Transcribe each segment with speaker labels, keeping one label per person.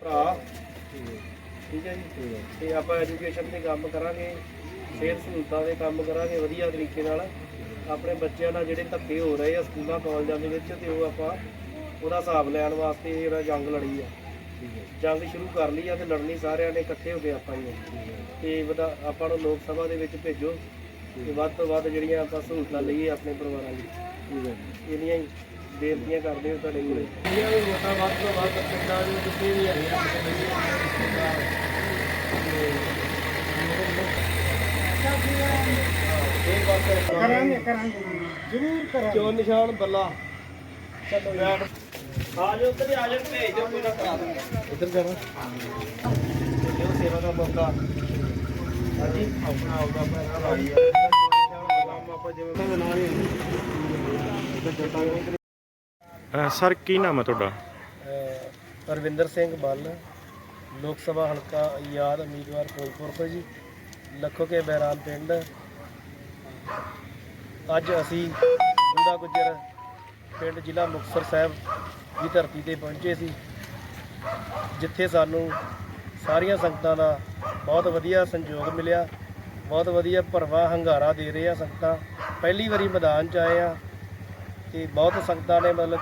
Speaker 1: ਭਰਾ। ਠੀਕ ਹੈ ਜੀ ਤੇ ਆਪਾਂ ਐਜੂਕੇਸ਼ਨ ਤੇ ਕੰਮ ਕਰਾਂਗੇ ਸਿਹਤ ਸਹੂਲਤਾਂ ਦੇ ਕੰਮ ਕਰਾਂਗੇ ਵਧੀਆ ਤਰੀਕੇ ਨਾਲ। ਆਪਣੇ ਬੱਚਿਆਂ ਨਾਲ ਜਿਹੜੇ ਧੱਕੇ ਹੋ ਰਹੇ ਆ ਸਕੂਲਾਂ ਕਾਲਜਾਂ ਦੇ ਵਿੱਚ ਤੇ ਉਹ ਆਪਾਂ ਉਹਦਾ ਹਿਸਾਬ ਲੈਣ ਵਾਸਤੇ ਜਿਹੜਾ ਜੰਗ ਲੜੀ ਆ। ਜੰਗ ਸ਼ੁਰੂ ਕਰ ਲਈ ਆ ਤੇ ਲੜਨੀ ਸਾਰਿਆਂ ਨੇ ਇਕੱਠੇ ਹੋ ਕੇ ਆਪਾਂ ਹੀ ਆ। ਤੇ ਵਧਾ- ਆਪਾਂ ਨੂੰ ਲੋਕ ਸਭਾ ਦੇ ਵਿੱਚ ਭੇਜੋ ਤੇ ਵੱਧ ਤੋਂ ਵੱਧ ਜਿਹੜੀਆਂ ਆਪਾਂ ਸਹੂਲਤਾਂ ਲਈਏ ਆਪਣੇ ਪਰਿਵਾਰਾਂ ਲਈ। ਇਹਨੀਆਂ ਹੀ। ਬੇਨਤੀਆਂ ਕਰਦੇ ਹਾਂ ਤੁਹਾਡੇ ਕੋਲੇ? ਜਿਹੜੀਆਂ ਵੀ ਵੋਟਾਂ ਵੱਧ ਤੋਂ ਵੱਧ ਪਿੰਡਾਂ ਦੇ ਜਿੱਥੇ ਵੀ ਹੈਗੀਆਂ
Speaker 2: ਕਰਾਂਗੇ ਕਰਾਂਗੇ। ਜ਼ਰੂਰ ਕਰਾਂਗੇ।
Speaker 1: ਚੋਣ ਨਿਸ਼ਾਨ ਬੱਲਾ? ਚਲੋ ਯਾਰ ਆ ਜਾਓ ਉੱਧਰ ਹੀ ਆ ਜਾਓ ਭੇਜ ਦਿਓ ਮੇਰਾ ਕਰਾ ਦੂੰਗਾ ਉੱਧਰ ਜਾਣਾ। ਦਿਓ ਸੇਵਾ ਦਾ ਮੌਕਾ। ਹਾਂਜੀ ਆਪਣਾ ਆਉਗਾ ਪੈਸਾ ਲਾਈ ਆ ਆਪਾਂ ਜਿਵੇਂ ਤਾਂ ਨਾ ਹੀ ਇੱਧਰ ਜੱਟਾਂ ਨੂੰ
Speaker 3: ਅਹ ਸਰ, ਕੀ ਨਾਮ ਹੈ ਤੁਹਾਡਾ?
Speaker 1: ਅਹ ਰਵਿੰਦਰ ਸਿੰਘ ਬੱਲ, ਲੋਕ ਸਭਾ ਹਲਕਾ ਯਾਦ ਉਮੀਦਵਾਰ ਫਿਰੋਜ਼ਪੁਰ ਤੋਂ ਜੀ, ਲੱਖੋ ਕੇ ਬਹਿਰਾਮ ਪਿੰਡ। ਅੱਜ ਅਸੀਂ ਗੁੰਡਾ ਗੁੱਜਰ ਪਿੰਡ ਜ਼ਿਲ੍ਹਾ ਮੁਕਤਸਰ ਸਾਹਿਬ ਦੀ ਧਰਤੀ ਤੇ ਪਹੁੰਚੇ ਸੀ, ਜਿੱਥੇ ਸਾਨੂੰ ਸਾਰੀਆਂ ਸੰਗਤਾਂ ਦਾ ਬਹੁਤ ਵਧੀਆ ਸੰਯੋਗ ਮਿਲਿਆ, ਬਹੁਤ ਵਧੀਆ ਭਰਵਾ ਹੰਗਾਰਾ ਦੇ ਰਹੇ ਆ ਸੰਗਤਾਂ। ਪਹਿਲੀ ਵਾਰੀ ਮੈਦਾਨ 'ਚ ਆਏ ਆ ਤੇ ਬਹੁਤ ਸੰਗਤਾਂ ਨੇ ਮਤਲਬ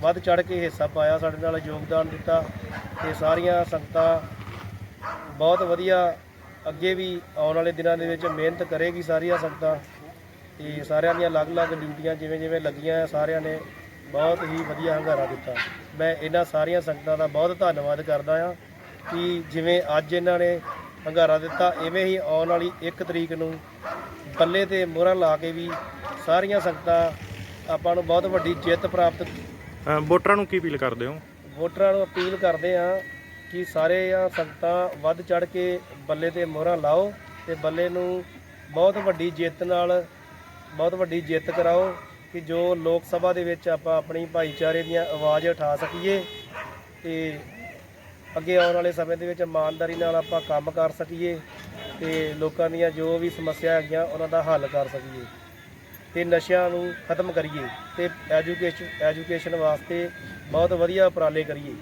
Speaker 1: ਵੱਧ ਚੜ ਕੇ ਹਿੱਸਾ ਪਾਇਆ ਸਾਡੇ ਨਾਲ ਯੋਗਦਾਨ ਦਿੱਤਾ ਤੇ ਸਾਰੀਆਂ ਸੰਗਤਾਂ ਬਹੁਤ ਵਧੀਆ ਅੱਗੇ ਵੀ ਆਉਣ ਵਾਲੇ ਦਿਨਾਂ ਦੇ ਵਿੱਚ ਮਿਹਨਤ ਕਰੇਗੀ ਸਾਰੀਆਂ ਸੰਗਤਾਂ ਤੇ ਸਾਰਿਆਂ ਦੀਆਂ ਅਲੱਗ-ਅਲੱਗ ਡਿਊਟੀਆਂ ਜਿਵੇਂ ਜਿਵੇਂ ਲੱਗੀਆਂ ਆ, ਸਾਰਿਆਂ ਨੇ ਬਹੁਤ ਹੀ ਵਧੀਆ ਹੰਗਾਰਾ ਦਿੱਤਾ। ਮੈਂ ਇਹਨਾਂ ਸਾਰੀਆਂ ਸੰਗਤਾਂ ਦਾ ਬਹੁਤ ਧੰਨਵਾਦ ਕਰਦਾ ਹਾਂ ਕਿ ਜਿਵੇਂ ਅੱਜ ਇਹਨਾਂ ਨੇ ਹੰਗਾਰਾ ਦਿੱਤਾ ਐਵੇਂ ਹੀ ਆਉਣ ਵਾਲੀ 1 ਤਰੀਕ ਨੂੰ ਬੱਲੇ ਤੇ ਮੋਹਰਾਂ ਲਾ ਕੇ ਵੀ ਸਾਰੀਆਂ ਸੰਗਤਾਂ ਆਪਾਂ ਨੂੰ ਬਹੁਤ ਵੱਡੀ ਜਿੱਤ ਪ੍ਰਾਪਤ
Speaker 3: ਵੋਟਰਾਂ ਨੂੰ ਕੀ ਅਪੀਲ ਕਰਦੇ ਹੋ?
Speaker 1: ਵੋਟਰਾਂ ਨੂੰ ਅਪੀਲ ਕਰਦੇ ਆ ਕਿ ਸਾਰੇ ਆ ਸੰਗਤਾਂ ਵੱਧ ਚੜ ਕੇ ਬੱਲੇ ਤੇ ਮੋਹਰਾਂ ਲਾਓ ਤੇ ਬੱਲੇ ਨੂੰ ਬਹੁਤ ਵੱਡੀ ਜਿੱਤ ਨਾਲ ਬਹੁਤ ਵੱਡੀ ਜਿੱਤ ਕਰਾਓ ਕਿ ਜੋ ਲੋਕ ਸਭਾ ਦੇ ਵਿੱਚ ਆਪਾਂ ਆਪਣੀ ਭਾਈਚਾਰੇ ਦੀਆਂ ਆਵਾਜ਼ ਉਠਾ ਸਕੀਏ ਤੇ ਅੱਗੇ ਆਉਣ ਵਾਲੇ ਸਮੇਂ ਦੇ ਵਿੱਚ ਇਮਾਨਦਾਰੀ ਨਾਲ ਆਪਾਂ ਕੰਮ ਕਰ ਸਕੀਏ ਤੇ ਲੋਕਾਂ ਦੀਆਂ ਜੋ ਵੀ ਸਮੱਸਿਆ ਹੈਗੀਆਂ ਉਹਨਾਂ ਦਾ ਹੱਲ ਕਰ ਸਕੀਏ। ਤੇ ਨਸ਼ਿਆਂ ਨੂੰ ਖਤਮ ਕਰੀਏ ਤੇ ਐਜੂਕੇਸ਼ਨ ਐਜੂਕੇਸ਼ਨ ਵਾਸਤੇ ਬਹੁਤ ਵਧੀਆ ਉਪਰਾਲੇ ਕਰੀਏ।